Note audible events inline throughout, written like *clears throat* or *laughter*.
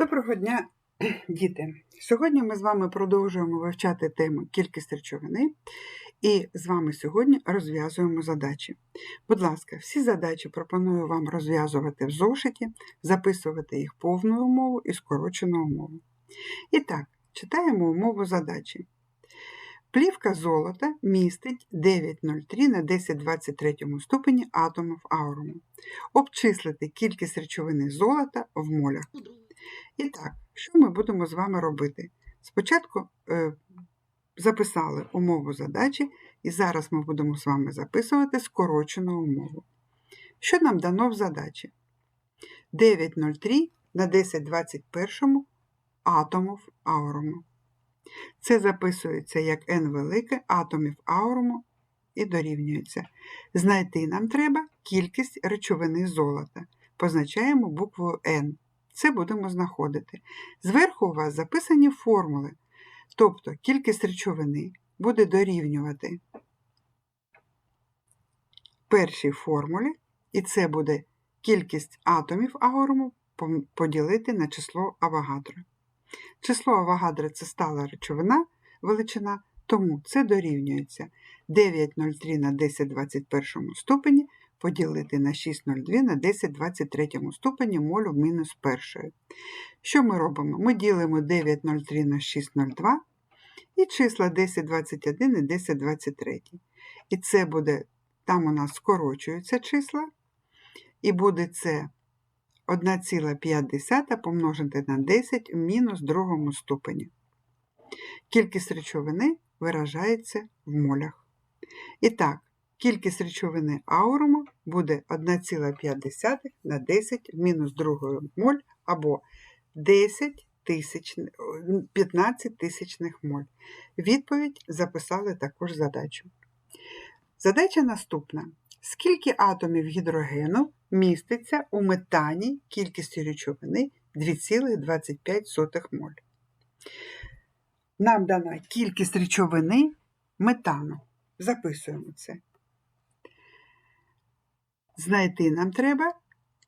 Доброго дня, *clears throat* діти! Сьогодні ми з вами продовжуємо вивчати тему кількість речовини, і з вами сьогодні розв'язуємо задачі. Будь ласка, всі задачі пропоную вам розв'язувати в зошиті, записувати їх повною умову і скорочену умову. І так, читаємо умову задачі. Плівка золота містить 9,03 на 1023 ступені атомів ауруму. Обчислити кількість речовини золота в молях. І так, що ми будемо з вами робити? Спочатку е, записали умову задачі, і зараз ми будемо з вами записувати скорочену умову. Що нам дано в задачі? 9,03 на 1021 атомів ауруму. Це записується як n велике атомів ауруму і дорівнюється. Знайти нам треба кількість речовини золота. Позначаємо буквою N. Це будемо знаходити. Зверху у вас записані формули, тобто кількість речовини буде дорівнювати першій формулі, і це буде кількість атомів ауруму поділити на число Авогадро. Число Авогадро – це стала речовина, величина, тому це дорівнюється 9,03 на 1021 ступені поділити на 6,02 на 1023 ступені молю мінус першої. Що ми робимо? Ми ділимо 9,03 на 6,02 і числа 1021 і 1023. І це буде, там у нас скорочуються числа, і буде це 1,5 помножити на 10 в мінус другому ступені. Кількість речовини виражається в молях. І так, кількість речовини ауруму буде 1,5 на 10 в мінус 2 моль або 10 тисяч, 15 тисячних моль. Відповідь записали також задачу. Задача наступна. Скільки атомів гідрогену міститься у метані кількістю речовини 2,25 моль? Нам дана кількість речовини метану. Записуємо це. Знайти нам треба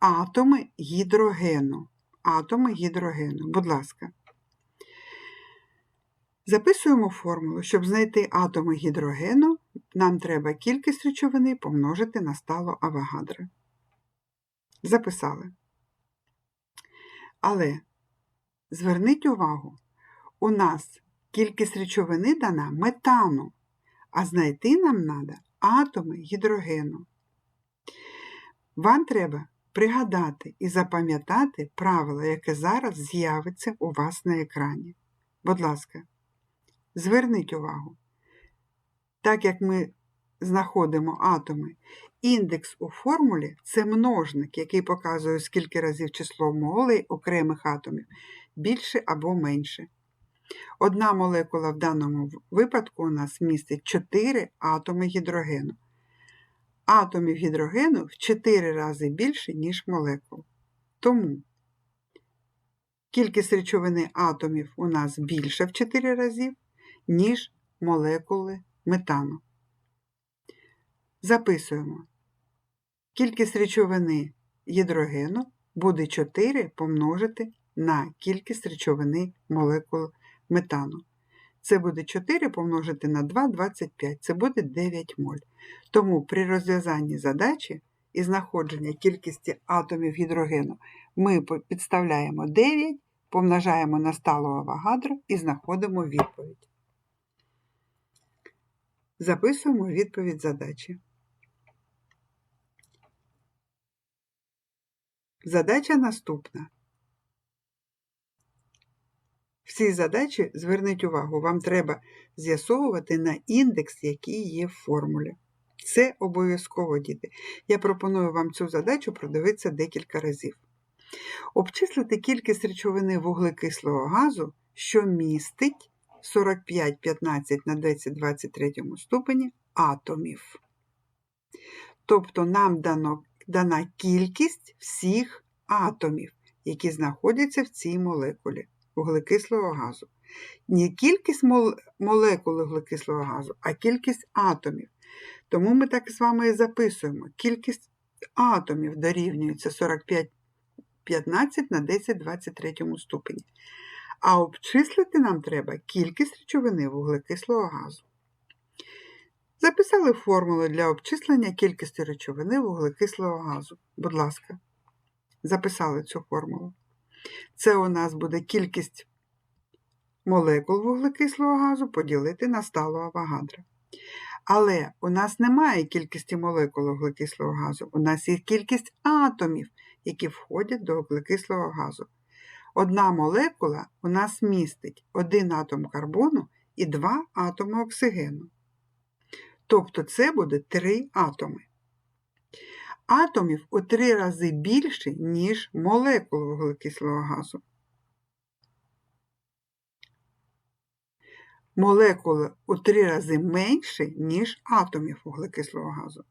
атоми гідрогену. Атоми гідрогену, будь ласка. Записуємо формулу, щоб знайти атоми гідрогену, нам треба кількість речовини помножити на стало Авогадро. Записали. Але зверніть увагу, у нас кількість речовини дана метану, а знайти нам треба атоми гідрогену. Вам треба пригадати і запам'ятати правило, яке зараз з'явиться у вас на екрані. Будь ласка, зверніть увагу. Так як ми знаходимо атоми, індекс у формулі це множник, який показує, скільки разів число молей окремих атомів більше або менше. Одна молекула в даному випадку у нас містить 4 атоми гідрогену атомів гідрогену в 4 рази більше, ніж молекул. Тому кількість речовини атомів у нас більша в 4 разів, ніж молекули метану. Записуємо. Кількість речовини гідрогену буде 4 помножити на кількість речовини молекул метану. Це буде 4 помножити на 2 25, це буде 9 моль. Тому при розв'язанні задачі і знаходженні кількості атомів гідрогену ми підставляємо 9, помножаємо на сталу Авогадро і знаходимо відповідь. Записуємо відповідь задачі. Задача наступна. Всі задачі, зверніть увагу, вам треба з'ясовувати на індекс, який є в формулі. Це обов'язково, діти. Я пропоную вам цю задачу продивитися декілька разів. Обчислити кількість речовини вуглекислого газу, що містить 45-15 на 10 23 ступені атомів. Тобто нам дано, дана кількість всіх атомів, які знаходяться в цій молекулі вуглекислого газу. Не кількість молекул вуглекислого газу, а кількість атомів. Тому ми так з вами і записуємо. Кількість атомів дорівнюється 45 15 на 10 23 ступені. А обчислити нам треба кількість речовини вуглекислого газу. Записали формулу для обчислення кількості речовини вуглекислого газу. Будь ласка, записали цю формулу. Це у нас буде кількість молекул вуглекислого газу поділити на сталу авогадро. Але у нас немає кількості молекул вуглекислого газу, у нас є кількість атомів, які входять до вуглекислого газу. Одна молекула у нас містить один атом карбону і два атоми оксигену. Тобто це буде три атоми. Атомів у три рази більше, ніж молекул вуглекислого газу. Молекули у три рази менше, ніж атомів вуглекислого газу.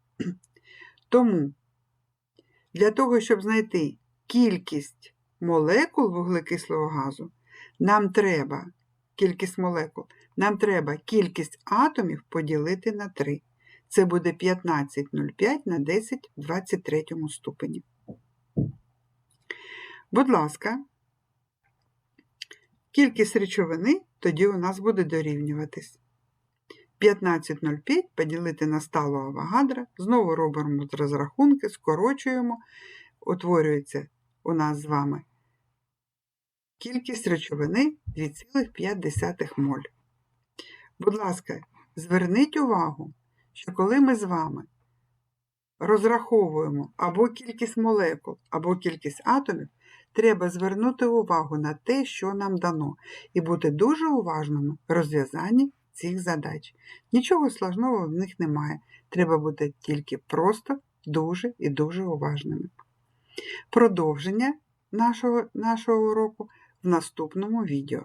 Тому для того, щоб знайти кількість молекул вуглекислого газу, нам треба кількість молекул, нам треба кількість атомів поділити на 3. Це буде 15,05 на 10 в 23 ступені. Будь ласка, кількість речовини тоді у нас буде дорівнюватись. 15,05 поділити на сталу авогадро, знову робимо розрахунки, скорочуємо, утворюється у нас з вами кількість речовини 2,5 моль. Будь ласка, зверніть увагу, що коли ми з вами розраховуємо або кількість молекул, або кількість атомів, треба звернути увагу на те, що нам дано, і бути дуже уважними в розв'язанні цих задач. Нічого складного в них немає. Треба бути тільки просто дуже і дуже уважними. Продовження нашого, нашого уроку в наступному відео.